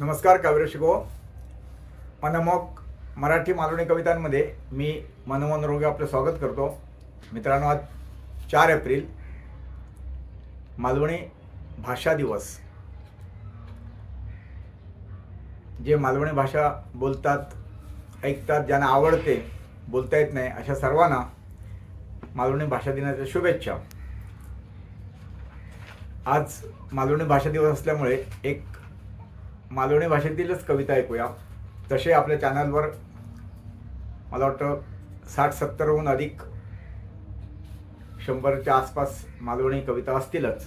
नमस्कार काव्य शिको मनमोक मराठी मालवणी कवितांमध्ये मी मनमोहन रोगे आपलं स्वागत करतो. मित्रांनो आज चार एप्रिल मालवणी भाषा दिवस. जे मालवणी भाषा बोलतात ऐकतात ज्यांना आवडते बोलता येत नाही अशा सर्वांना मालवणी भाषा दिनाच्या शुभेच्छा. आज मालवणी भाषा दिवस असल्यामुळे एक मालवणी भाषेतीलच कविता ऐकूया. तसे आपल्या चॅनलवर मला वाटतं साठ सत्तरहून अधिक शंभरच्या आसपास मालवणी कविता असतीलच.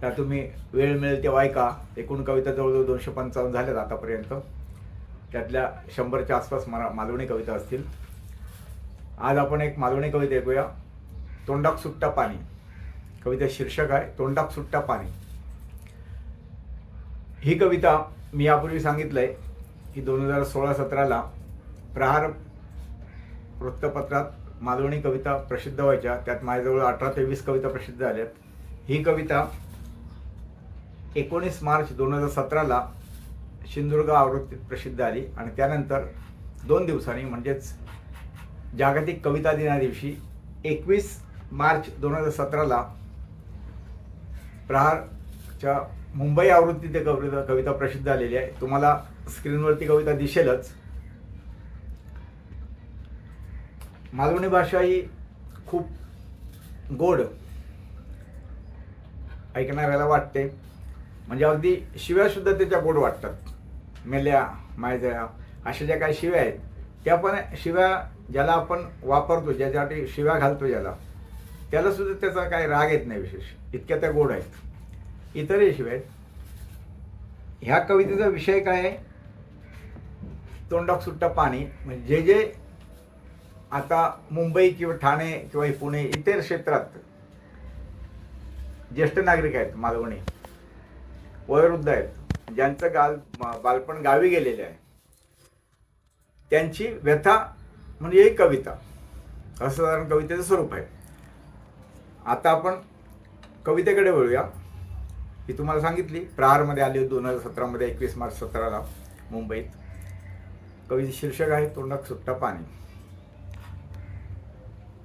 त्या तुम्ही वेळ मिळेल तेव्हा ऐका. एकूण कविता जवळजवळ दोनशे पंचावन्न झाल्यात आतापर्यंत. त्यातल्या शंभरच्या आसपास मरा मालवणी कविता असतील. आज आपण एक मालवणी कविता ऐकूया. तोंडाक सुट्टा पाणी. कविता शीर्षक आहे तोंडाक सुट्टा पाणी. ही कविता मी यापूर्वी सांगितलं आहे की दोन हजार सोळा सतराला प्रहार वृत्तपत्रात मालवणी कविता प्रसिद्ध व्हायच्या. त्यात माझ्याजवळ अठरा ते वीस कविता प्रसिद्ध झाल्यात. ही कविता एकोणीस मार्च दोन हजार सतराला सिंधुदुर्ग आवृत्तीत प्रसिद्ध आली आणि त्यानंतर दोन दिवसांनी म्हणजेच जागतिक कविता दिना दिवशी एकवीस मार्च दोन हजार सतराला प्रहारच्या मुंबई आवृत्ती ते कविता कविता प्रसिद्ध झालेली आहे. तुम्हाला स्क्रीनवरती कविता दिसेलच. मालवणी भाषा ही खूप गोड ऐकणाऱ्याला वाटते. म्हणजे अगदी शिव्यासुद्धा त्याच्या गोड वाटतात. मेल्या मायजया अशा ज्या काही शिव्या आहेत त्या पण शिव्या ज्याला आपण वापरतो ज्याच्यासाठी शिव्या घालतो ज्याला त्यालासुद्धा त्याचा काही राग येत नाही विशेष. इतक्या त्या गोड आहेत. इतर शिवाय ह्या कवितेचा विषय काय आहे? तोंडाक सुट्टा पाणी. म्हणजे जे जे आता मुंबई किंवा ठाणे किंवा पुणे इतर क्षेत्रात ज्येष्ठ नागरिक आहेत मालवणी वयोवृद्ध आहेत ज्यांचं गाल बालपण गावी गेलेले आहे त्यांची व्यथा म्हणजे एक कविता. असाधारण कवितेचं स्वरूप आहे. आता आपण कवितेकडे वळूया. ही तुम्हाला सांगितली प्रहारमध्ये आली होती दोन हजार सतरामध्ये एकवीस मार्च सतराला मुंबईत. कवीचे शीर्षक आहे तोंडात सुट्टा पाणी.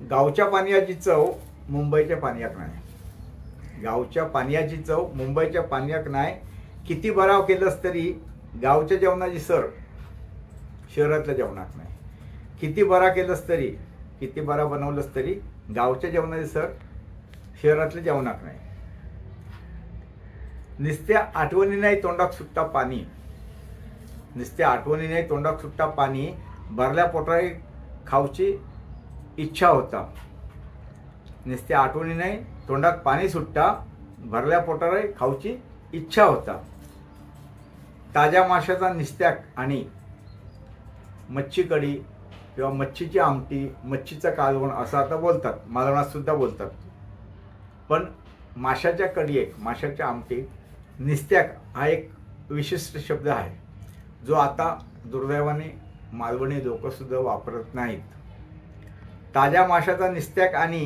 गावच्या पाण्याची चव मुंबईच्या पाण्यात नाही. गावच्या पाण्याची चव मुंबईच्या पाण्यात नाही. किती भराव केलंस तरी गावच्या जेवणाची सर शहरातल्या जेवणात नाही. किती बरा केलंस तरी किती बरा बनवलंस तरी गावच्या जेवणाची सर शहरातल्या जेवणात नाही. नुसत्या आठवणी नाही तोंडात सुट्टा पाणी. नुसत्या आठवणी नाही तोंडात सुट्टा पाणी. भरल्या पोटाने खाऊची इच्छा होता. नुसत्या आठवणी नाही तोंडात पाणी सुट्टा भरल्या पोटाने खाऊची इच्छा होता. ताज्या माशाचा निस्त्याक आणि मच्छी कढी किंवा मच्छीची आमटी मच्छीचं कालवण असं आता बोलतात मालवणात सुद्धा बोलतात. पण माशाच्या कढी एक माशाच्या आमटी निस्त्याक हा एक विशिष्ट शब्द आहे जो आता दुर्दैवाने मालवणी लोकंसुद्धा वापरत नाहीत. ताज्या माशाचा निस्त्याक आणि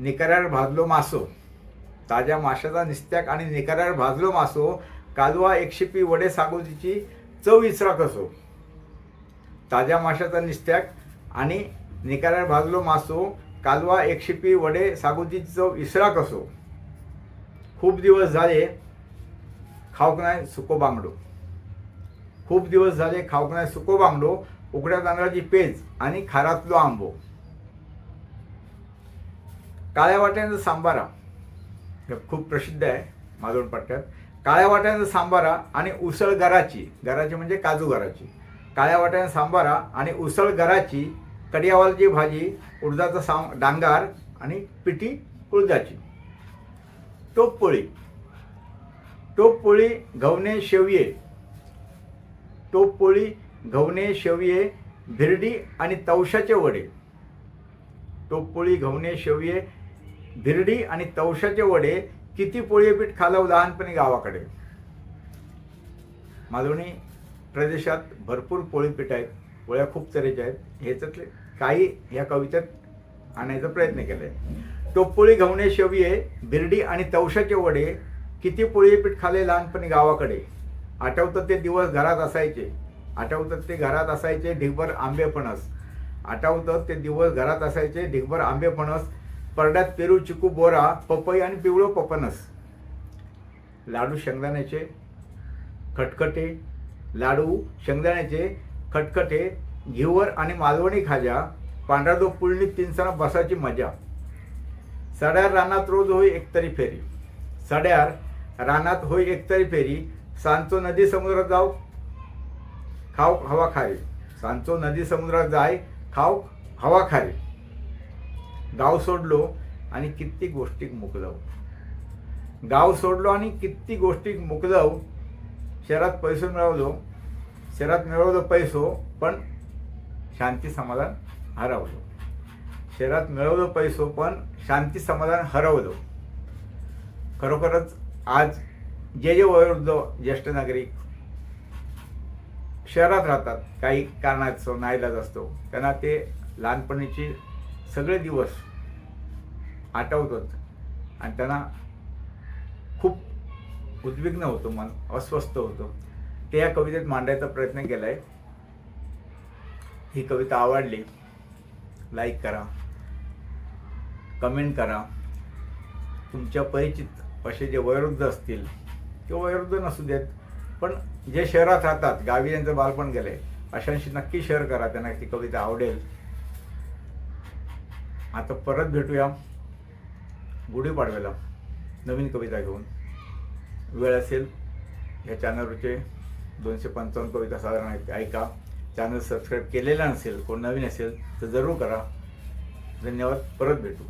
निकरार भाजलो मासो ताज्या माशाचा निस्त्याक आणि निकरार भाजलो मासो कालवा एकशेपी वडे सागोतीची चव विसरा कसो ताज्या माशाचा निस्त्याक आणि निकारार भाजलो मासो कालवा एकशेपी वडे सागोतीची चव इसरा कसो खूप दिवस झाले खाऊक नाही सुको बांगडो. खूप दिवस झाले खाऊक नाही सुको बांगडो उकड्या तांदळाची पेज आणि खारातलो आंबो. काळ्या वाट्यांचा सांबारा. हे खूप प्रसिद्ध आहे मालवण पट्ट्यात. काळ्या वाट्यांचा सांबारा आणि उसळ गराची घराची म्हणजे काजू गराची काळ्या वाट्यांचा सांबारा आणि उसळ गराची कडियावालची भाजी उडदाचा सां डांगार आणि पिठी उडदाची. टोपपोळी. टोपपोळी घवणे शेवये. टोपपोळी घवणे शेवये भिरडी आणि तवशाचे वडे. टोपपोळी घवणे शेवये भिरडी आणि तवशाचे वडे किती पोळी पीठ खालाव लहानपणी गावाकडे? मालवणी प्रदेशात भरपूर पोळीपीठ आहेत. पोळ्या खूप तऱ्हेच्या आहेत. ह्याच्यातले काही ह्या कवितेत आणायचा प्रयत्न केला आहे टोपोळी घवणे शेवये बिर्डी आणि तवशाचे वडे किती पोळी पीठ खाले लहानपणी गावाकडे? आठवतं ते दिवस घरात असायचे. आठवतं ते घरात असायचे ढिगभर आंबे फणस. आठवतं ते दिवस घरात असायचे ढिगभर आंबे फणस. परड्यात पेरू चिकू बोरा पपई आणि पिवळं पपनस. लाडू शेंगदाण्याचे खटखटे लाडू शेंगदाण्याचे खटखटे घिवर आणि मालवणी खाजा पांढरा दो पुळणी तीन सणा बसाची मजा. सड्यार रानात रोज होई एकतरी फेरी. सड्यार रानात होई एकतरी फेरी. सांचो नदी समुद्रात जाऊ खाऊ हवा खारी. सांचो नदी समुद्रात जाय खाऊ हवा खारी. गाव सोडलो आणि किती गोष्टीक मुकलव. गाव सोडलो आणि किती गोष्टीक मुकलव शहरात पैसो मिळवलो. शहरात मिळवलो पैसो पण शांती समाधान हरवलो. शहरात मिळवलो पैसो पण शांती समाधान हरवलो. खरोखरच आज जे जे वयोवृद्ध ज्येष्ठ नागरिक शहरात राहतात काही कारणास्तव नाईलाज असतो त्यांना ते लहानपणीचे सगळे दिवस आठवतात आणि त्यांना खूप उद्विग्न होतो मन अस्वस्थ होतं. ते या कवितेत मांडायचा प्रयत्न केला आहे ही कविता आवडली. लाईक करा. कमेंट करा. तुमच्या परिचित असे जे वयोवृद्ध असतील किंवा वयोवृद्ध नसू देत पण जे शहरात राहतात गावी यांचं बालपण गेले अशांशी नक्की शेअर करा. त्यांना ती कविता आवडेल. आता परत भेटूया गुढीपाडव्याला नवीन कविता घेऊन. वेळ असेल या चॅनलवरचे दोनशे पंचावन्न कविता साधारण आहेत ऐका. चॅनल सबस्क्राईब केलेला नसेल कोण नवीन असेल तर जरूर करा. धन्यवाद. परत भेटू.